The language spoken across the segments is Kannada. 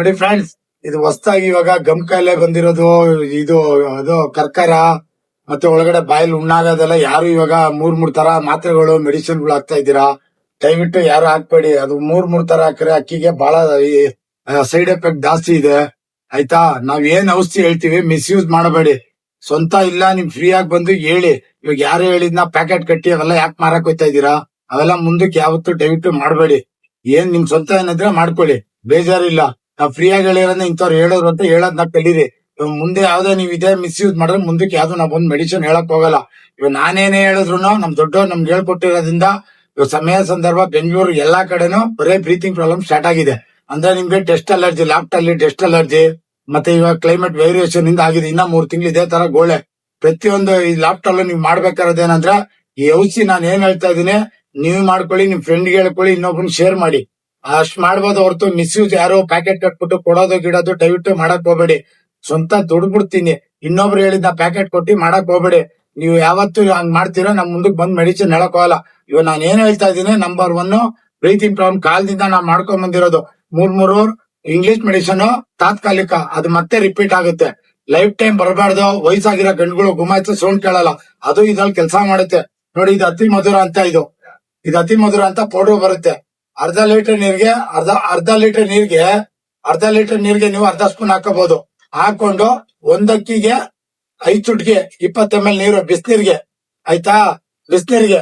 ನೋಡಿ ಫ್ರೆಂಡ್ಸ್ ಇದು ಹೊಸದಾಗಿ ಇವಾಗ ಗಮ್ ಕಾಯಿಲೆ ಬಂದಿರೋದು, ಇದು, ಅದು ಕರ್ಕರ, ಮತ್ತೆ ಒಳಗಡೆ ಬಾಯಲ್ಲಿ ಉಣ್ಣಾಗೋದೆಲ್ಲ ಯಾರು ಇವಾಗ ಮೂರ್ ಮೂರ್ ತರ ಮಾತ್ರೆಗಳು ಮೆಡಿಸಿನ್ಗಳು ಹಾಕ್ತಾ ಇದ್ದೀರಾ? ದಯವಿಟ್ಟು ಯಾರು ಹಾಕ್ಬೇಡಿ. ಅದು ಮೂರ್ ಮೂರ್ ತರ ಹಾಕ್ರೆ ಅಕ್ಕಿಗೆ ಬಹಳ ಸೈಡ್ ಎಫೆಕ್ಟ್ ಜಾಸ್ತಿ ಇದೆ. ಆಯ್ತಾ? ನಾವ್ ಏನ್ ಔಷಧಿ ಹೇಳ್ತೀವಿ ಮಿಸ್ಯೂಸ್ ಮಾಡಬೇಡಿ. ಸ್ವಂತ ಇಲ್ಲ ನಿಮ್ ಫ್ರೀ ಆಗಿ ಬಂದು ಹೇಳಿ. ಇವಾಗ ಯಾರು ಹೇಳಿದ್ನ ಪ್ಯಾಕೆಟ್ ಕಟ್ಟಿ ಅವೆಲ್ಲ ಯಾಕೆ ಮಾರಕ್ ಹೋಯ್ತಾ ಇದ್ದೀರಾ? ಅವೆಲ್ಲ ಮುಂದಕ್ಕೆ ಯಾವತ್ತು ದಯವಿಟ್ಟು ಮಾಡಬೇಡಿ. ಏನ್ ನಿಮ್ ಸ್ವಂತ ಏನಿದ್ರೆ ಮಾಡ್ಕೊಳ್ಳಿ. ಬೇಜಾರಿಲ್ಲ. ನಾವ್ ಫ್ರೀ ಆಗಿ ಇಂಥವ್ರು ಹೇಳೋರು ಅಂತ ಹೇಳೋದ್ನ ಕಲೀರಿ. ಮುಂದೆ ಯಾವ್ದೋ ನೀವು ಇದೇ ಮಿಸ್ಯೂಸ್ ಮಾಡಿದ್ರೆ ಮುಂದಕ್ಕೆ ಯಾವ್ದು ನಾವ್ ಬಂದ್ ಮೆಡಿಸಿನ್ ಹೇಳಕ್ ಹೋಗಲ್ಲ. ಇವಾಗ ನಾನೇನೇ ಹೇಳಿದ್ರು ನಮ್ ದೊಡ್ಡವ್ರು ನಮ್ಗೆ ಹೇಳ್ಕೊಟ್ಟಿರೋದ್ರಿಂದ ಇವಾಗ ಸಮಯ ಸಂದರ್ಭ ಬೆಂಗಳೂರು ಎಲ್ಲಾ ಕಡೆನೂ ಬರೇ ಬ್ರೀತಿಂಗ್ ಪ್ರಾಬ್ಲಮ್ ಸ್ಟಾರ್ಟ್ ಆಗಿದೆ. ಅಂದ್ರೆ ನಿಮ್ಗೆ ಟೆಸ್ಟ್ ಅಲರ್ಜಿ ಲ್ಯಾಪ್ಟಲ್ಲಿ ಟೆಸ್ಟ್ ಅಲರ್ಜಿ ಮತ್ತೆ ಇವಾಗ ಕ್ಲೈಮೇಟ್ ವೇರಿಯೇಷನ್ ಇಂದ ಆಗಿದೆ. ಇನ್ನ ಮೂರ್ ತಿಂಗಳು ಇದೇ ತರ ಗೋಳೆ. ಪ್ರತಿಯೊಂದು ಈ ಲ್ಯಾಪ್ಟಾಪ್ ನೀವು ಮಾಡ್ಬೇಕಾದ್ರೆ ಏನಂದ್ರೆ ಈ ಔಷಧಿ ನಾನು ಏನ್ ಹೇಳ್ತಾ ಇದೀನಿ ನೀವು ಮಾಡ್ಕೊಳ್ಳಿ, ನಿಮ್ ಫ್ರೆಂಡ್ ಹೇಳ್ಕೊಳ್ಳಿ ಇನ್ನೊಬ್ರನ್ನ ಶೇರ್ ಮಾಡಿ. ಅಷ್ಟ್ ಮಾಡ್ಬೋದು ಹೊರತು ಮಿಸ್ಯೂಸ್ ಯಾರೋ ಪ್ಯಾಕೆಟ್ ಕಟ್ಬಿಟ್ಟು ಕೊಡೋದು ಗಿಡೋದು ದಯವಿಟ್ಟು ಮಾಡಕ್ ಹೋಗ್ಬೇಡಿ. ಸ್ವಂತ ದುಡ್ಡು ಬಿಡ್ತೀನಿ ಇನ್ನೊಬ್ರು ಹೇಳಿದ್ದ ಪ್ಯಾಕೆಟ್ ಕೊಟ್ಟು ಮಾಡಕ್ ಹೋಗ್ಬೇಡಿ. ನೀವು ಯಾವತ್ತು ಹಂಗ್ ಮಾಡ್ತೀರೋ ನಮ್ ಮುಂದಕ್ಕೆ ಬಂದ್ ಮೆಡಿಸಿನ್ ಹೇಳಕ್ ಹೋಗಲ್ಲ. ಇವಾಗ ನಾನು ಏನ್ ಹೇಳ್ತಾ ಇದ್ದೀನಿ ನಂಬರ್ ಒನ್ ಪ್ರೀತಿ ಪ್ರಾಬ್ಲಮ್ ಕಾಲದಿಂದ ನಾವ್ ಮಾಡ್ಕೊಂಡ್ ಬಂದಿರೋದು. ಮೂರ್ ಮೂರು ಇಂಗ್ಲಿಷ್ ಮೆಡಿಸಿನ್ ತಾತ್ಕಾಲಿಕ, ಅದು ಮತ್ತೆ ರಿಪೀಟ್ ಆಗುತ್ತೆ. ಲೈಫ್ ಟೈಮ್ ಬರಬಾರ್ದು. ವಯಸ್ಸಾಗಿರೋ ಗಂಡುಗಳು ಗುಮಾಯಿಸಿ ಸೌಂಡ್ ಕೇಳಲ್ಲ. ಅದು ಇದ್ರಲ್ಲಿ ಕೆಲಸ ಮಾಡುತ್ತೆ. ನೋಡಿ, ಇದು ಅತಿ ಮಧುರ ಅಂತ ಇದು. ಇದು ಅತಿ ಮಧುರ ಅಂತ ಪೌಡರ್ ಬರುತ್ತೆ. ಅರ್ಧ ಲೀಟರ್ ನೀರ್ಗೆ ಅರ್ಧ ಅರ್ಧ ಲೀಟರ್ ನೀರ್ಗೆ, ಅರ್ಧ ಲೀಟರ್ ನೀರ್ಗೆ ನೀವು ಅರ್ಧ ಸ್ಪೂನ್ ಹಾಕೋಬಹುದು. ಹಾಕೊಂಡು ಒಂದಕ್ಕಿಗೆ ಐದ್ ಚುಟ್ಗೆ ಇಪ್ಪತ್ತು ಎಂ ಎಲ್ ನೀರು, ಬಿಸಿನೀರ್ಗೆ, ಆಯ್ತಾ? ಬಿಸಿನೀರ್ಗೆ,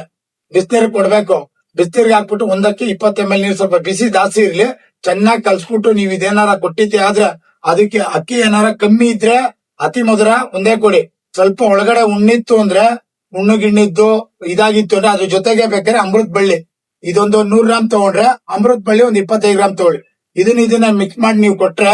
ಬಿಸಿನೀರ್ ಕೊಡ್ಬೇಕು. ಬಿಸಿನೀರ್ಗೆ ಹಾಕ್ಬಿಟ್ಟು ಒಂದಕ್ಕೆ ಇಪ್ಪತ್ತು ಎಂ ಎಲ್ ನೀರು ಸ್ವಲ್ಪ ಬಿಸಿ ಜಾಸ್ತಿ ಇರ್ಲಿ. ಚೆನ್ನಾಗಿ ಕಲ್ಸ್ಬಿಟ್ಟು ನೀವು ಇದೇನಾರ ಕೊಟ್ಟಿದ್ದೆ ಆದ್ರೆ ಅದಕ್ಕೆ ಅಕ್ಕಿ ಏನಾರ ಕಮ್ಮಿ ಇದ್ರೆ ಅತಿ ಮಧುರ ಒಂದೇ ಕೊಡಿ ಸ್ವಲ್ಪ ಒಳಗಡೆ ಉಣ್ಣಿತ್ತು ಅಂದ್ರೆ ಉಣ್ಣು ಗಿಣ್ಣಿದ್ದು ಇದಾಗಿತ್ತು ಅಂದ್ರೆ ಅದ್ರ ಜೊತೆಗೆ ಬೇಕಾದ್ರೆ ಅಮೃತ ಬಳ್ಳಿ. ಇದೊಂದು ನೂರ್ ಗ್ರಾಮ್ ತಗೊಂಡ್ರೆ ಅಮೃತ್ ಬಳ್ಳಿ ಒಂದ್ ಇಪ್ಪತ್ತೈದು ಗ್ರಾಮ್ ತಗೊಳ್ಳಿ. ಇದನ್ನ ಇದನ್ನ ಮಿಕ್ಸ್ ಮಾಡಿ ನೀವು ಕೊಟ್ರೆ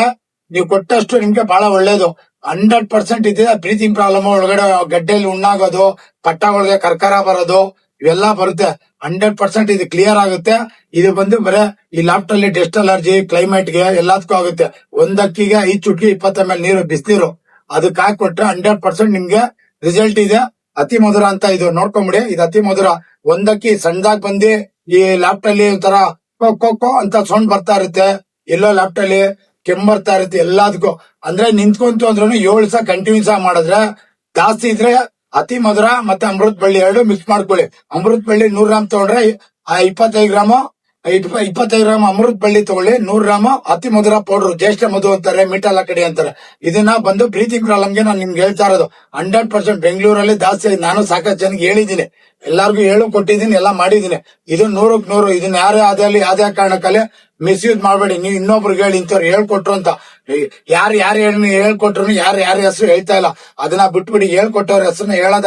ನೀವು ಕೊಟ್ಟಷ್ಟು ನಿಮ್ಗೆ ಬಹಳ ಒಳ್ಳೇದು. ಹಂಡ್ರೆಡ್ ಪರ್ಸೆಂಟ್ ಇದೆ ಬ್ರೀತಿಂಗ್ ಪ್ರಾಬ್ಲಮ್ ಒಳಗಡೆ ಗಡ್ಡೆಯಲ್ಲಿ ಉಣ್ಣಾಗೋದು ಪಟ್ಟ ಒಳಗೆ ಕರ್ಕರ ಬರೋದು, ಇವೆಲ್ಲ ಬರುತ್ತೆ. ಹಂಡ್ರೆಡ್ ಪರ್ಸೆಂಟ್ ಇದು ಕ್ಲಿಯರ್ ಆಗುತ್ತೆ. ಇದು ಬಂದು ಬರೇ ಈ ಲ್ಯಾಪ್ಟಲ್ಲಿ ಡಸ್ಟ್ ಅಲರ್ಜಿ ಕ್ಲೈಮೇಟ್ಗೆ ಎಲ್ಲದಕ್ಕೂ ಆಗುತ್ತೆ. ಒಂದಕ್ಕಿಗೆ ಐದ್ ಚುಟ್ಕಿ ಇಪ್ಪತ್ತ ಮೇಲೆ ನೀರು, ಬಿಸಿನೀರು. ಅದಕ್ಕೆ ಹಾಕೊಟ್ರೆ ಹಂಡ್ರೆಡ್ ಪರ್ಸೆಂಟ್ ನಿಮ್ಗೆ ರಿಸಲ್ಟ್ ಇದೆ. ಅತಿ ಮಧುರ ಅಂತ ಇದು ನೋಡ್ಕೊಂಬಿಡಿ. ಇದು ಅತಿ ಮಧುರ. ಒಂದಕ್ಕಿ ಸಣ್ಣದಾಗ್ ಬಂದಿ ಈ ಲ್ಯಾಪ್ಟಲ್ಲಿ ಒಂಥರ ಕೋ ಅಂತ ಸೌಂಡ್ ಬರ್ತಾ ಇರುತ್ತೆ. ಎಲ್ಲೋ ಲ್ಯಾಪ್ಟಲ್ಲಿ ಕೆಮ್ಮು ಬರ್ತಾ ಇರುತ್ತೆ ಎಲ್ಲದಕ್ಕೂ. ಅಂದ್ರೆ ನಿಂತ್ಕೊಂತು ಅಂದ್ರೂ ಏಳು ಸಹ ಕಂಟಿನ್ಯೂಸ್ ಆಗಿ ಮಾಡಿದ್ರೆ ಜಾಸ್ತಿ ಇದ್ರೆ ಅತಿ ಮಧುರ ಮತ್ತೆ ಅಮೃತ ಬಳ್ಳಿ ಎರಡು ಮಿಕ್ಸ್ ಮಾಡ್ಕೊಳ್ಳಿ. ಅಮೃತ ಬಳ್ಳಿ ನೂರ್ ಗ್ರಾಮ್ ತಗೊಂಡ್ರೆ ಇಪ್ಪತ್ತೈದು ಗ್ರಾಮು ಇಪ್ಪತ್ತೈದು ಗ್ರಾಮ್ ಅಮೃತ್ ಬಳ್ಳಿ ತಗೊಳ್ಳಿ, ನೂರ್ ಗ್ರಾಮ್ ಅತಿ ಮಧುರ ಪೌಡರ್ ಜ್ಯೇಷ್ಠ ಮಧು ಅಂತಾರೆ ಮಿಠಾಲ ಕಡಿ ಅಂತಾರೆ. ಇದನ್ನ ಬಂದು ಪ್ರೀತಿ ಪ್ರಾಬ್ಲಮ್ಗೆ ನಾನು ನಿಮ್ಗೆ ಹೇಳ್ತಾ ಇರೋದು. ಹಂಡ್ರೆಡ್ ಪರ್ಸೆಂಟ್ ಬೆಂಗಳೂರಲ್ಲಿ ಜಾಸ್ತಿ. ನಾನು ಸಾಕಷ್ಟು ಜನಕ್ಕೆ ಹೇಳಿದ್ದೀನಿ. ಎಲ್ಲಾರ್ಗು ಹೇಳು, ಕೊಟ್ಟಿದ್ದೀನಿ, ಎಲ್ಲ ಮಾಡಿದ್ದೀನಿ. ಇದು ನೂರಕ್ ನೂರು. ಇದನ್ನ ಯಾರೇ ಆದಲ್ಲಿ ಯಾವ್ದೇ ಕಾರಣಕ್ಕಲ್ಲಿ ಮಿಸ್ಯೂಸ್ ಮಾಡಬೇಡಿ. ನೀವು ಇನ್ನೊಬ್ರಿಗೆ ಹೇಳಿ, ಇಂಥವ್ರು ಹೇಳ್ಕೊಟ್ರು ಅಂತ. ಯಾರು ಯಾರು ಹೇಳಿ ಹೇಳ್ಕೊಟ್ರು ಯಾರು ಯಾರ ಹೆಸರು ಹೇಳ್ತಾ ಇಲ್ಲ. ಅದನ್ನ ಬಿಟ್ಬಿಡಿ. ಹೇಳ್ಕೊಟ್ಟವ್ರ ಹೆಸರನ್ನ ಹೇಳೋದ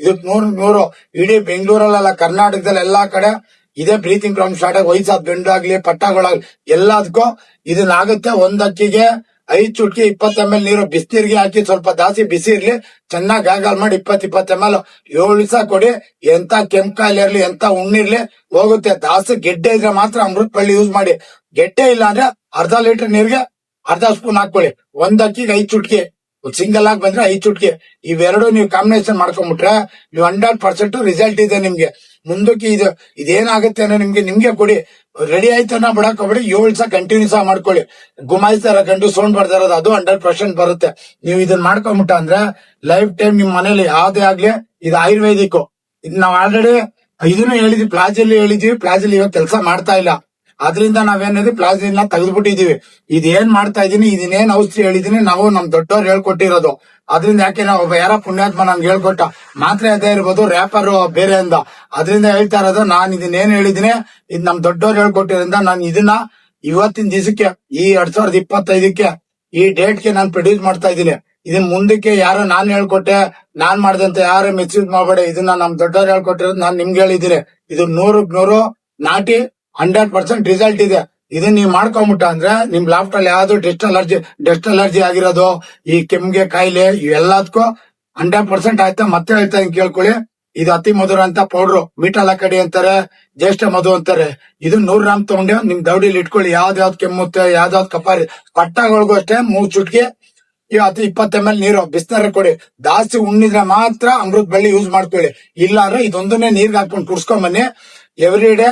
ಇದು ನೂರು ನೂರು. ಇಡೀ ಬೆಂಗಳೂರಲ್ಲ ಕರ್ನಾಟಕದಲ್ಲಿ ಎಲ್ಲಾ ಕಡೆ ಇದೇ ಬ್ರೀತಿಂಗ್ ಪ್ರಾಬ್ಲಮ್ ಸ್ಟಾರ್ಟ್ ಆಗಿ ವಯಸ್ಸಾದ ಬೆಂಡಾಗ್ಲಿ ಪಟ್ಟಾಗಳಾಗ್ಲಿ ಎಲ್ಲದಕ್ಕೂ ಇದನ್ನಾಗುತ್ತೆ. ಒಂದಕ್ಕಿಗೆ ಐದ್ ಚುಟ್ಕಿ ಇಪ್ಪತ್ತು ಎಂ ಎಲ್ ನೀರು, ಬಿಸಿನೀರಿಗೆ ಹಾಕಿ ಸ್ವಲ್ಪ ದಾಸಿ ಬಿಸಿ ಇರ್ಲಿ, ಚೆನ್ನಾಗಿ ಗಾಗಲ್ ಮಾಡಿ ಇಪ್ಪತ್ ಇಪ್ಪತ್ತು ಎಂ ಎಲ್ ಏಳು ದಿವಸ ಕೊಡಿ. ಎಂತ ಕೆಂಕಾಯಿಲೆ ಇರ್ಲಿ, ಎಂತ ಉಣ್ಣಿರ್ಲಿ ಹೋಗುತ್ತೆ. ಜಾಸ್ತಿ ಗೆಡ್ಡೆ ಇದ್ರೆ ಮಾತ್ರ ಅಮೃತ ಬಳ್ಳಿ ಯೂಸ್ ಮಾಡಿ. ಗೆಡ್ಡೆ ಇಲ್ಲ ಅಂದ್ರೆ ಅರ್ಧ ಲೀಟರ್ ನೀರ್ಗೆ ಅರ್ಧ ಸ್ಪೂನ್ ಹಾಕೊಳ್ಳಿ ಒಂದಕ್ಕಿಗೆ ಐದ್ ಚುಟ್ಕಿ. ಸಿಂಗಲ್ ಆಗಿ ಬಂದ್ರೆ ಐದ್ ಚುಟ್ಕಿ. ಇವೆರಡು ನೀವು ಕಾಂಬಿನೇಷನ್ ಮಾಡ್ಕೊಂಡ್ಬಿಟ್ರೆ ನೀವು ಹಂಡ್ರೆಡ್ ಪರ್ಸೆಂಟ್ ರಿಸಲ್ಟ್ ಇದೆ ನಿಮ್ಗೆ. ಮುಂದಕ್ಕೆ ಇದು ಇದೇನಾಗುತ್ತೆ ಅನ್ನೋ ನಿಮ್ಗೆ ನಿಮ್ಗೆ ಕೊಡಿ. ರೆಡಿ ಆಯ್ತನ್ನ ಬಿಡಕ್ ಹೋಗ್ಬಿಡಿ. ಏಳು ಸಹ ಕಂಟಿನ್ಯೂಸ್ ಮಾಡ್ಕೊಳ್ಳಿ. ಗುಮಾಯಿಸ್ತಾರ ಗಂಡು ಸೌಂಡ್ ಬರ್ತಾ ಅದು ಹಂಡ್ರೆಡ್ ಪರ್ಸೆಂಟ್ ಬರುತ್ತೆ. ನೀವು ಇದನ್ನ ಮಾಡ್ಕೊಂಬಿಟ್ಟ ಅಂದ್ರೆ ಲೈಫ್ ಟೈಮ್ ನಿಮ್ ಮನೇಲಿ ಯಾವ್ದೇ ಆಗ್ಲಿ ಇದು ಆಯುರ್ವೇದಿಕ್ ಇದು ನಾವ್ ಆಲ್ರೆಡಿ ಇದನ್ನು ಹೇಳಿದ್ವಿ ಪ್ಲಾಜಲ್ಲಿ ಹೇಳಿದ್ವಿ ಪ್ಲಾಜಲ್ಲಿ ಇವಾಗ ಕೆಲಸ ಮಾಡ್ತಾ ಇಲ್ಲ. ಅದರಿಂದ ನಾವೇನಿದೆ ಪ್ಲಾಜಿನ ತೆಗೆದ್ಬಿಟ್ಟಿದೀವಿ ಇದೇನ್ ಮಾಡ್ತಾ ಇದೀನಿ ಇದನ್ನೇನ್ ಔಷಧಿ ಹೇಳಿದೀನಿ ನಾವು ನಮ್ ದೊಡ್ಡವ್ರು ಹೇಳ್ಕೊಟ್ಟಿರೋದು. ಅದರಿಂದ ಯಾಕೆ ನಾವು ಒಬ್ಬ ಯಾರ ಪುಣ್ಯಾತ್ಮ ನಮ್ಗೆ ಹೇಳ್ಕೊಟ್ಟ, ಮಾತ್ರೆ ಅದೇ ಇರ್ಬೋದು ರ್ಯಾಪರ್ ಬೇರೆ ಅಂದ ಅದರಿಂದ ಹೇಳ್ತಾ ಇರೋದು, ನಾನ್ ಇದನ್ನೇನ್ ಹೇಳಿದೀನಿ ಇದ್ ನಮ್ ದೊಡ್ಡವ್ರು ಹೇಳ್ಕೊಟ್ಟಿರೋದ್ರಿಂದ ನಾನು ಇದನ್ನ ಇವತ್ತಿನ ದಿವಸಕ್ಕೆ, ಈ ಎರಡ್ ಸಾವಿರದ ಇಪ್ಪತ್ತೈದಕ್ಕೆ, ಈ ಡೇಟ್ಗೆ ನಾನು ಪ್ರೊಡ್ಯೂಸ್ ಮಾಡ್ತಾ ಇದ್ದೀನಿ. ಇದನ್ ಮುಂದಕ್ಕೆ ಯಾರು ನಾನ್ ಹೇಳ್ಕೊಟ್ಟೆ, ನಾನ್ ಮಾಡ್ದಂತ ಯಾರು ಮಿಸ್ಯೂಸ್ ಮಾಡಬೇಡಿ. ಇದನ್ನ ನಮ್ ದೊಡ್ಡವ್ರು ಹೇಳ್ಕೊಟ್ಟಿರೋದು ನಾನ್ ನಿಮ್ಗೆ ಹೇಳಿದಿರಿ ಇದು ನೂರಕ್ ನೂರು ನಾಟಿ ಹಂಡ್ರೆಡ್ ಪರ್ಸೆಂಟ್ ರಿಸಲ್ಟ್ ಇದೆ. ಇದನ್ನ ನೀವು ಮಾಡ್ಕೊಂಬಿಟ್ಟ ಅಂದ್ರೆ ನಿಮ್ ಲಾಫ್ಟ್ ಅಲ್ಲಿ ಯಾವ್ದು ಡೆಸ್ಟ್ ಅಲರ್ಜಿ ಡೆಸ್ಟ್ ಅಲರ್ಜಿ ಆಗಿರೋದು, ಈ ಕೆಮ್ಗೆ, ಕಾಯಿಲೆ ಇವೆಲ್ಲದಕ್ಕೂ ಹಂಡ್ರೆಡ್ ಪರ್ಸೆಂಟ್ ಆಯ್ತಾ? ಮತ್ತೆ ಹೇಳ್ತಾ ಕೇಳ್ಕೊಳ್ಳಿ. ಇದು ಅತಿ ಮಧುರ ಅಂತ ಪೌಡ್ರು. ಮೀಠಾಲ ಕಡಿ ಅಂತಾರೆ, ಜ್ಯೇಷ್ಠ ಮಧು ಅಂತಾರೆ. ಇದು ನೂರ್ ಗ್ರಾಮ್ ತಗೊಂಡು, ನಿಮ್ ದೌಡಿಲಿ ಇಟ್ಕೊಳ್ಳಿ. ಯಾವ್ದು ಯಾವ್ದು ಕೆಮ್ಮುತ್ತೆ ಯಾವ್ದಾವ್ದು ಕಪಾರಿ ಪಟ್ಟಗಳಿಗೂ ಅಷ್ಟೇ ಮೂರ್ ಚುಟ್ಕಿ ಇವತ್ತು ಇಪ್ಪತ್ತ ಎಂ ಎಲ್ ನೀರು, ಬಿಸಿನೀರು ಕೊಡಿ. ಜಾಸ್ತಿ ಉಣ್ಣಿದ್ರೆ ಮಾತ್ರ ಅಮೃತ ಬಳ್ಳಿ ಯೂಸ್ ಮಾಡ್ಕೊಳ್ಳಿ. ಇಲ್ಲ ಅಂದ್ರೆ ಇದೊಂದನ್ನೇ ನೀರ್ಗೆ ಹಾಕೊಂಡು ಕುಡ್ಸ್ಕೊಂಡ್ ಬನ್ನಿ. Every day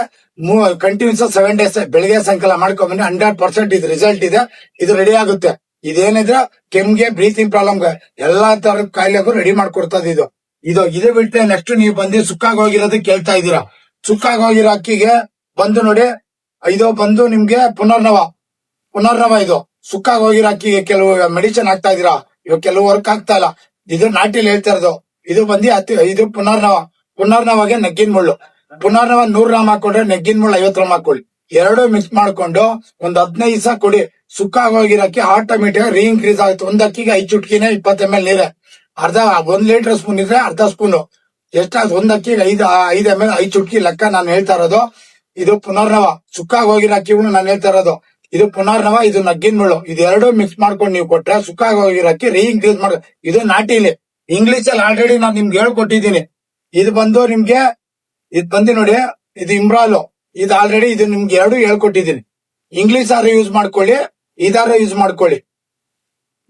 continues seven days ಬೆಳಿಗ್ಗೆ ಸಾಯಂಕಾಲ ಮಾಡ್ಕೊಂಡ್ಬನ್ನಿ ಹಂಡ್ರೆಡ್ ಪರ್ಸೆಂಟ್ ಇದು ರಿಸಲ್ಟ್ ಇದೆ, ಇದು ರೆಡಿ ಆಗುತ್ತೆ. ಇದೇನಿದ್ರೆ ಕೆಮ್ಗೆ ಬ್ರೀತಿಂಗ್ ಪ್ರಾಬ್ಲಮ್ಗೆ ಎಲ್ಲಾ ತರ ಕಾಯಿಲೆಗೂ ರೆಡಿ ಮಾಡ್ಕೊಡ್ತದ ಇದು. ಇದು ಇದು ಬಿಟ್ಟರೆ ನೆಕ್ಸ್ಟ್ ನೀವು ಬಂದು ಸುಕ್ಕಾಗಿ ಹೋಗಿರೋದು ಕೇಳ್ತಾ ಇದೀರಾ ಸುಕ್ಕಾಗಿ ಹೋಗಿರೋ ಅಕ್ಕಿಗೆ ಬಂದು ನೋಡಿ, ಇದು ಬಂದು ನಿಮ್ಗೆ ಪುನರ್ನವ ಪುನರ್ನವ ಇದು. ಸುಕ್ಕಾಗಿ ಹೋಗಿರೋ ಅಕ್ಕಿಗೆ ಕೆಲವು ಮೆಡಿಸಿನ್ ಹಾಕ್ತಾ ಇದೀರಾ ಇವಾಗ ಕೆಲವು ವರ್ಕ್ ಆಗ್ತಾ ಇಲ್ಲ. ಇದು ನಾಟಿಲಿ ಹೇಳ್ತಾ ಇರೋದು. ಇದು ಬಂದು ಇದು ಪುನರ್ನವ, ಪುನರ್ನವಾಗೆ ನಗ್ಗಿನ ಮುಳ್ಳು. ಪುನರ್ನವ ನೂರ್ ಗ್ರಾಮ್ ಹಾಕೊಂಡ್ರೆ ನೆಗ್ಗಿನ ಮುಳ್ಳು ಐವತ್ ಗ್ರಾಮ್ ಹಾಕೊಳ್ಳಿ. ಎರಡು ಮಿಕ್ಸ್ ಮಾಡ್ಕೊಂಡು ಒಂದ್ ಹದಿನೈದು ದಿವಸ ಕೊಡಿ. ಸುಕ್ಕ ಹೋಗಿರಕ್ಕೆ ಆಟೋಮೆಟಿಕ್ ರೀ ಇನ್ಕ್ರೀಸ್ ಆಗುತ್ತೆ. ಒಂದ್ ಅಕ್ಕಿಗೆ ಐದು ಚುಟ್ಕಿನೇ ಇಪ್ಪತ್ತ ಎಂ ಎಲ್ ನೀರೆ. ಅರ್ಧ, ಒಂದ್ ಲೀಟರ್ ಸ್ಪೂನ್ ಇದ್ರೆ ಅರ್ಧ ಸ್ಪೂನ್ ಎಷ್ಟಾದ್ ಒಂದ್ ಅಕ್ಕಿಗೆ ಐದು ಐದ್ ಎಂ ಎಲ್ ಐದು ಚುಟ್ಕಿ ಲೆಕ್ಕ ನಾನು ಹೇಳ್ತಾ ಇರೋದು. ಇದು ಪುನರ್ನವ. ಸುಕ್ಕಾಗಿ ಹೋಗಿರೋ ಅಕ್ಕಿಗೂ ನಾನು ಹೇಳ್ತಾ ಇರೋದು. ಇದು ಪುನರ್ನವ, ಇದು ನಗ್ಗಿನ ಮುಳ್ಳು. ಇದು ಎರಡು ಮಿಕ್ಸ್ ಮಾಡ್ಕೊಂಡು ನೀವು ಕೊಟ್ರೆ ಸುಕ್ಕಾಗಿ ಹೋಗಿರೋ ಅಕ್ಕಿ ರೀ ಇನ್ಕ್ರೀಸ್ ಮಾಡ್. ಇದು ನಾಟಿಲಿ ಇಂಗ್ಲಿಷ್ ಅಲ್ಲಿ ಆಲ್ರೆಡಿ ನಾನು ನಿಮ್ಗೆ ಹೇಳ್ಕೊಟ್ಟಿದ್ದೀನಿ. ಇದು ಬಂದು ನಿಮ್ಗೆ ಇದು ಬಂದಿ ನೋಡಿ, ಇದು ಇಮ್ರಾಲು ಇದು ಆಲ್ರೆಡಿ ಇದು ನಿಮ್ಗೆ ಎರಡು ಹೇಳ್ಕೊಟ್ಟಿದ್ದೀನಿ. ಇಂಗ್ಲಿಷ್ ಆದ್ರೆ ಯೂಸ್ ಮಾಡ್ಕೊಳ್ಳಿ ಇದಾರ ಯೂಸ್ ಮಾಡ್ಕೊಳ್ಳಿ.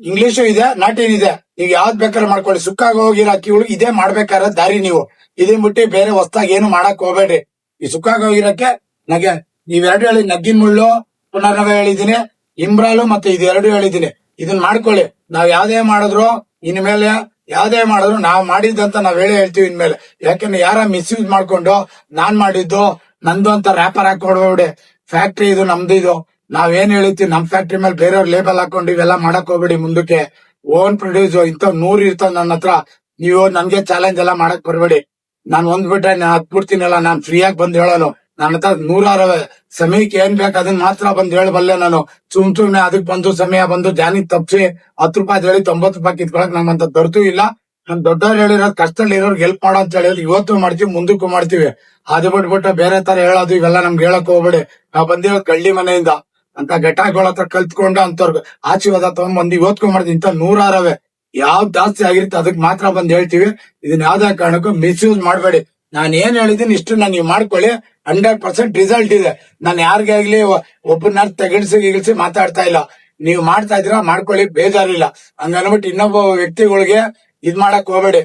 ಇಂಗ್ಲಿಷು ಇದೆ ನಾಟಿನ್ ಇದೆ. ನೀವು ಯಾವ್ದು ಬೇಕಾದ್ರೆ ಮಾಡ್ಕೊಳ್ಳಿ. ಸುಕ್ಕಾಗಿ ಹೋಗಿರೋ ಅಕ್ಕಿಗಳು ಇದೇ ಮಾಡ್ಬೇಕಾದ್ರೆ ದಾರಿ ನೀವು. ಇದನ್ ಮುಟ್ಟಿ ಬೇರೆ ಹೊಸ್ದಾಗ ಏನು ಮಾಡಕ್ ಹೋಗ್ಬೇಡ್ರಿ. ಈ ಸುಕ್ಕಾಗಿ ಹೋಗಿರಕ್ಕೆ ನಗೆ, ನೀವೆರಡು ಹೇಳಿ, ನಗ್ಗಿನ ಮುಳ್ಳು, ಪುನರ್ನವ ಹೇಳಿದೀನಿ ಇಮ್ರಾಲು ಮತ್ತೆ ಇದು ಎರಡು ಹೇಳಿದೀನಿ ಇದನ್ನ ಮಾಡ್ಕೊಳ್ಳಿ. ನಾವ್ ಯಾವ್ದೇ ಮಾಡಿದ್ರು, ಇನ್ಮೇಲೆ ಯಾವ್ದೇ ಮಾಡಿದ್ರು ನಾವು ಮಾಡಿದ್ದಂತ ನಾವ್ ಹೇಳಿ ಹೇಳ್ತೀವಿ ಇನ್ಮೇಲೆ. ಯಾಕಂದ್ರೆ ಯಾರ ಮಿಸ್ಯೂಸ್ ಮಾಡ್ಕೊಂಡು ನಾನ್ ಮಾಡಿದ್ದು ನಂದು ಅಂತ ರ್ಯಾಪರ್ ಹಾಕೊಡ್ಬೇಡಿ ಫ್ಯಾಕ್ಟ್ರಿ ಇದು, ನಮ್ದು ಇದು. ನಾವ್ ಏನ್ ಹೇಳಿರ್ತೀವಿ, ನಮ್ ಫ್ಯಾಕ್ಟ್ರಿ ಮೇಲೆ ಬೇರೆಯವ್ರ ಲೇಬಲ್ ಹಾಕೊಂಡು ಇವೆಲ್ಲ ಮಾಡಕ್ ಹೋಗ್ಬೇಡಿ ಮುಂದಕ್ಕೆ. ಓನ್ ಪ್ರೊಡ್ಯೂಸ್ ಇಂತ ನೂರ್ ಇರ್ತಾವ ನನ್ನ ಹತ್ರ. ನೀವು ನನ್ಗೆ ಚಾಲೆಂಜ್ ಎಲ್ಲ ಮಾಡಕ್ ಬರ್ಬೇಡಿ. ನಾನ್ ಒಂದ್ ಬಿಟ್ರೆ ಹತ್ ಬಿಡ್ತೀನಲ್ಲ ನಾನ್ ಫ್ರೀ ಆಗಿ ಬಂದ್ ಹೇಳೋನು ನನ್ನ ಹತ್ರ ನೂರಾರು ಸಮಯಕ್ಕೆ ಏನ್ ಬೇಕು ಅದನ್ನ ಮಾತ್ರ ಬಂದ್ ಹೇಳಬಲ್ಲೆ ನಾನು. ಸುಮ್ ಸುಮ್ನೆ ಅದಕ್ ಬಂದು ಸಮಯ ಬಂದು ಜಾನಿ ತಪ್ಸಿ ಹತ್ತು ರೂಪಾಯಿ ಹೇಳಿ ತೊಂಬತ್ತು ರೂಪಾಯಿ ಕಿತ್ಕೊಳಕ್ ನಮ್ಮಂತ ದೊರತು ಇಲ್ಲ. ನಮ್ ದೊಡ್ಡವ್ರು ಹೇಳಿರೋದು ಕಷ್ಟದಲ್ಲಿ ಇರೋರ್ಗೆ ಹೆಲ್ಪ್ ಮಾಡೋ ಅಂತ ಹೇಳಿದ್ರೆ ಇವತ್ತು ಮಾಡ್ತೀವಿ, ಮುಂದಕ್ಕೂ ಮಾಡ್ತೀವಿ. ಅದು ಬಿಟ್ಬಿಟ್ಟು ಬೇರೆ ತರ ಹೇಳೋದು ಇವೆಲ್ಲ ನಮ್ಗೆ ಹೇಳಕ್ ಹೋಗ್ಬೇಡಿ. ನಾವ್ ಬಂದಿರೋ ಕಳ್ಳಿ ಮನೆಯಿಂದ. ಅಂತ ಘಟಕಗಳ ಹತ್ರ ಕಲ್ತ್ಕೊಂಡು ಅಂತವ್ರಿಗೆ ಆಶೀರ್ವಾದ ತಗೊಂಡ್ ಬಂದು ಓದ್ಕೊಂಡ್ ಮಾಡಿದ್ ಇಂತ ನೂರಾರವೆ. ಯಾವ್ದು ಜಾಸ್ತಿ ಆಗಿರುತ್ತೆ ಅದಕ್ಕೆ ಮಾತ್ರ ಬಂದ್ ಹೇಳ್ತೀವಿ. ಇದನ್ನ ಯಾವ್ದೇ ಕಾರಣಕ್ಕೂ ಮಿಸ್ಯೂಸ್ ಮಾಡಬೇಡಿ. ನಾನ್ ಏನ್ ಹೇಳಿದೀನಿ ಇಷ್ಟು ನೀವು ಮಾಡ್ಕೊಳ್ಳಿ. ಹಂಡ್ರೆಡ್ ಪರ್ಸೆಂಟ್ ರಿಸಲ್ಟ್ ಇದೆ. ನಾನು ಯಾರಿಗಾಗ್ಲಿ ಆಗ್ಲಿ ಒಬ್ಬನ ತೆಗಿಡ್ಸಿ ಗಿಗಿಡ್ಸಿ ಮಾತಾಡ್ತಾ ಇಲ್ಲ. ನೀವು ಮಾಡ್ತಾ ಇದ್ರ ಮಾಡ್ಕೊಳ್ಳಿ, ಬೇಜಾರಿಲ್ಲ. ಹಂಗ ಅನ್ಬಿಟ್ಟು ಇನ್ನೊಬ್ಬ ವ್ಯಕ್ತಿಗಳಿಗೆ ಇದ್ ಮಾಡಕ್ ಹೋಗ್ಬೇಡಿ.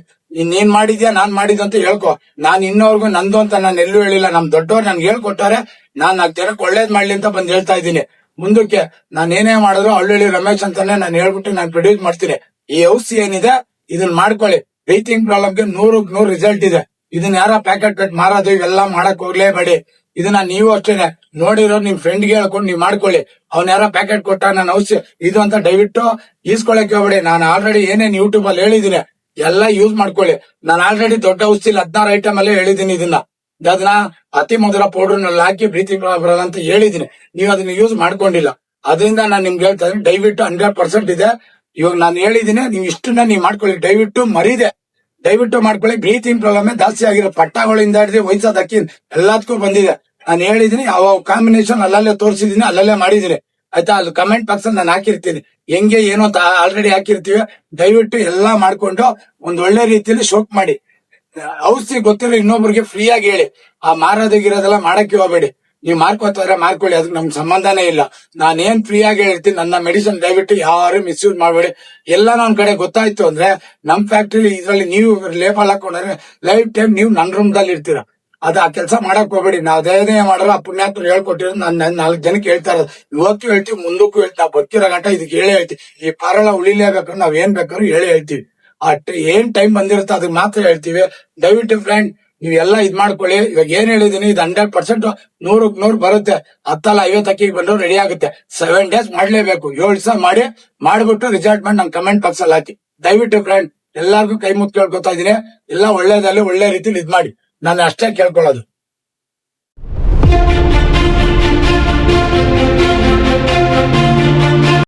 ನೀನ್ ಮಾಡಿದ್ಯಾ, ನಾನ್ ಮಾಡಿದ್ ಅಂತ ಹೇಳ್ಕೊ. ನಾನ್ ಇನ್ನೋರ್ಗು ನಂದು ಅಂತ ನಾನು ಎಲ್ಲೂ ಹೇಳಿಲ್ಲ. ನಮ್ ದೊಡ್ಡವ್ರು ನನ್ಗೆ ಹೇಳ್ಕೊಟ್ಟಾರೆ ನಾನ್ ನಾಲ್ಕು ಜನಕ್ಕೆ ಒಳ್ಳೇದ್ ಮಾಡ್ಲಿ ಅಂತ ಬಂದ್ ಹೇಳ್ತಾ ಇದ್ದೀನಿ. ಮುಂದಕ್ಕೆ ನಾನ್ ಏನೇ ಮಾಡಿದ್ರು ಹಳ್ಳಿ ರಮೇಶ್ ಅಂತಾನೆ ನಾನು ಹೇಳ್ಬಿಟ್ಟು ನಾನು ಪ್ರೊಡ್ಯೂಸ್ ಮಾಡ್ತೀನಿ. ಈ ಔಷಧಿ ಏನಿದೆ ಇದನ್ನ ಮಾಡ್ಕೊಳ್ಳಿ. ಬ್ರೀತಿಂಗ್ ಪ್ರಾಬ್ಲಮ್ಗೆ ನೂರಕ್ ನೂರ್ ರಿಸಲ್ಟ್ ಇದೆ. ಇದನ್ನ ಯಾರ ಪ್ಯಾಕೆಟ್ ಕಟ್ ಮಾರೋದು? ಇವೆಲ್ಲ ಮಾಡಕ್ ಹೋಗ್ಲೇಬೇಡಿ ಇದನ್ನ ನೀವು ಅಷ್ಟೇನೆ. ನೋಡಿರೋ ನಿಮ್ ಫ್ರೆಂಡ್ಗೆ ಹೇಳ್ಕೊಂಡು ನೀವ್ ಮಾಡ್ಕೊಳ್ಳಿ. ಅವ್ನ ಯಾರ ಪ್ಯಾಕೆಟ್ ಕೊಟ್ಟ ನಾನು ಅವಶ್ಯ ಇದು ಅಂತ ದಯವಿಟ್ಟು ಈಸ್ಕೊಳಕ್ ಹೋಗ್ಬೇಡಿ. ನಾನು ಆಲ್ರೆಡಿ ಏನೇನ್ ಯೂಟ್ಯೂಬ್ ಅಲ್ಲಿ ಹೇಳಿದೀನಿ, ಎಲ್ಲ ಯೂಸ್ ಮಾಡ್ಕೊಳ್ಳಿ. ನಾನು ಆಲ್ರೆಡಿ ದೊಡ್ಡ ಔಷಧಿ ಹದಿನಾರು ಐಟಮ್ ಅಲ್ಲೇ ಹೇಳಿದೀನಿ ಇದನ್ನ. ಅದನ್ನ ಅತಿ ಮಧುರ ಪೌಡರ್ನಲ್ಲಿ ಹಾಕಿ ಪ್ರೀತಿ ಬರಲ್ಲ ಅಂತ ಹೇಳಿದೀನಿ. ನೀವು ಅದನ್ನ ಯೂಸ್ ಮಾಡ್ಕೊಂಡಿಲ್ಲ. ಅದರಿಂದ ನಾನು ನಿಮ್ಗೆ ಹೇಳ್ತಾ ಇದ್ದೀನಿ, ದಯವಿಟ್ಟು ಹಂಡ್ರೆಡ್ ಪರ್ಸೆಂಟ್ ಇದೆ. ಇವಾಗ ನಾನು ಹೇಳಿದೀನಿ, ನೀವು ಇಷ್ಟನ್ನ ನೀವು ಮಾಡ್ಕೊಳ್ಳಿ. ದಯವಿಟ್ಟು ಮರಿದೆ. ದಯವಿಟ್ಟು ಮಾಡ್ಕೊಳ್ಳಿ. ಬ್ರೀತಿಂಗ್ ಪ್ರಾಬ್ಲಮ್ ಜಾಸ್ತಿ ಆಗಿರೋ ಪಟ್ಟಗಳಿಂದ ಹಿಡಿದು ವಯಸ್ಸಾದ ಅಕ್ಕಿ ಎಲ್ಲದಕ್ಕೂ ಬಂದಿದೆ. ನಾನು ಹೇಳಿದೀನಿ ಯಾವ ಕಾಂಬಿನೇಷನ್ ಅಲ್ಲಲ್ಲೇ ತೋರಿಸಿದೀನಿ ಅಲ್ಲಲ್ಲೇ ಮಾಡಿದೀನಿ ಆಯ್ತಾ? ಅಲ್ಲಿ ಕಮೆಂಟ್ ಬಾಕ್ಸ್ ನಾನು ಹಾಕಿರ್ತೀನಿ. ಹೆಂಗೆ, ಏನು ಅಂತ ಆಲ್ರೆಡಿ ಹಾಕಿರ್ತೀವಿ. ದಯವಿಟ್ಟು ಎಲ್ಲಾ ಮಾಡ್ಕೊಂಡು ಒಂದ್ ಒಳ್ಳೆ ರೀತಿಯಲ್ಲಿ ಶೋಕ್ ಮಾಡಿ. ಔಷಧಿ ಗೊತ್ತಿರೋ ಇನ್ನೊಬ್ರಿಗೆ ಫ್ರೀ ಆಗಿ ಹೇಳಿ. ಆ ಮಾರೋದಾಗಿರೋದೆಲ್ಲ ಮಾಡಕ್ಕೆ ಹೋಗ್ಬೇಡಿ. ನೀವು ಮಾರ್ಕೋತಾರೆ ಮಾರ್ಕೊಳ್ಳಿ ಅದಕ್ಕೆ ನಮ್ಗೆ ಸಂಬಂಧನೇ ಇಲ್ಲ. ನಾನೇನ್ ಫ್ರೀ ಆಗಿ ಹೇಳ್ತೀನಿ, ನನ್ನ ಮೆಡಿಸಿನ್ ದಯವಿಟ್ಟು ಯಾರು ಮಿಸ್ಯೂಸ್ ಮಾಡಬೇಡಿ. ಎಲ್ಲ ನನ್ ಕಡೆ ಗೊತ್ತಾಯ್ತು ಅಂದ್ರೆ ನಮ್ ಫ್ಯಾಕ್ಟ್ರಿ ಇದ್ರಲ್ಲಿ ನೀವು ಲೇಬಲ್ ಹಾಕೊಂಡ್ರೆ ಲೈಫ್ ಟೈಮ್ ನೀವು ನನ್ನ ರೂಮ್ದಲ್ಲಿ ಇರ್ತೀರಾ. ಅದ ಆ ಕೆಲಸ ಮಾಡಕ್ ಹೋಗ್ಬೇಡಿ. ನಾವ್ ಅದೇನೇ ಮಾಡಲ್ಲ ಆ ಪುಣ್ಯಾತ್ಮರು ಹೇಳ್ಕೊಟ್ಟಿರೋದು ನಾನು ನಾಲ್ಕು ಜನಕ್ಕೆ ಹೇಳ್ತಾ ಇವತ್ತು ಹೇಳ್ತೀವಿ, ಮುಂದಕ್ಕೂ ಹೇಳ್ತೀವಿ, ನಾವು ಬದುಕಿರೋ ಗಂಟ ಇದಕ್ಕೆ ಹೇಳಿ ಹೇಳ್ತೀವಿ. ಈ ಪರಳ ಉಳಿಲೇಬೇಕು ನಾವ್ ಏನ್ ಬೇಕಾದ್ರೂ ಹೇಳಿ ಹೇಳ್ತೀವಿ. ಆ ಏನ್ ಟೈಮ್ ಬಂದಿರುತ್ತೆ ಅದಕ್ಕೆ ಮಾತ್ರ ಹೇಳ್ತೀವಿ. ದಯವಿಟ್ಟು ಫ್ರೆಂಡ್ ನೀವೆಲ್ಲ ಇದ್ ಮಾಡ್ಕೊಳ್ಳಿ. ಇವಾಗ ಏನ್ ಹೇಳಿದೀನಿ, ಇದು ಹಂಡ್ರೆಡ್ ಪರ್ಸೆಂಟ್ ನೂರಕ್ ನೂರ್ ಬರುತ್ತೆ. ಹತ್ತಲ್ಲ ಐವತ್ತು ಅಕ್ಕಿಗೆ ಬಂದ್ರು ರೆಡಿ ಆಗುತ್ತೆ. ಸೆವೆನ್ ಡೇಸ್ ಮಾಡ್ಲೇಬೇಕು. ಏಳು ದಿವಸ ಮಾಡಿ, ಮಾಡ್ಬಿಟ್ಟು ರಿಸಲ್ಟ್ ಮಾಡಿ ನಮ್ ಕಮೆಂಟ್ ಬಾಕ್ಸ್ ಅಲ್ಲಿ ಹಾಕಿ. ದಯವಿಟ್ಟು ಫ್ರೆಂಡ್ ಎಲ್ಲಾರ್ಗು ಕೈ ಮುತ್ ಕೇಳ್ಕೊತಾ ಇದೀನಿ. ಎಲ್ಲ ಒಳ್ಳೇದಲ್ಲಿ ಒಳ್ಳೆ ರೀತಿಲಿ ಇದ್ ಮಾಡಿ. ನಾನು ಅಷ್ಟೇ ಕೇಳ್ಕೊಳ್ಳೋದು.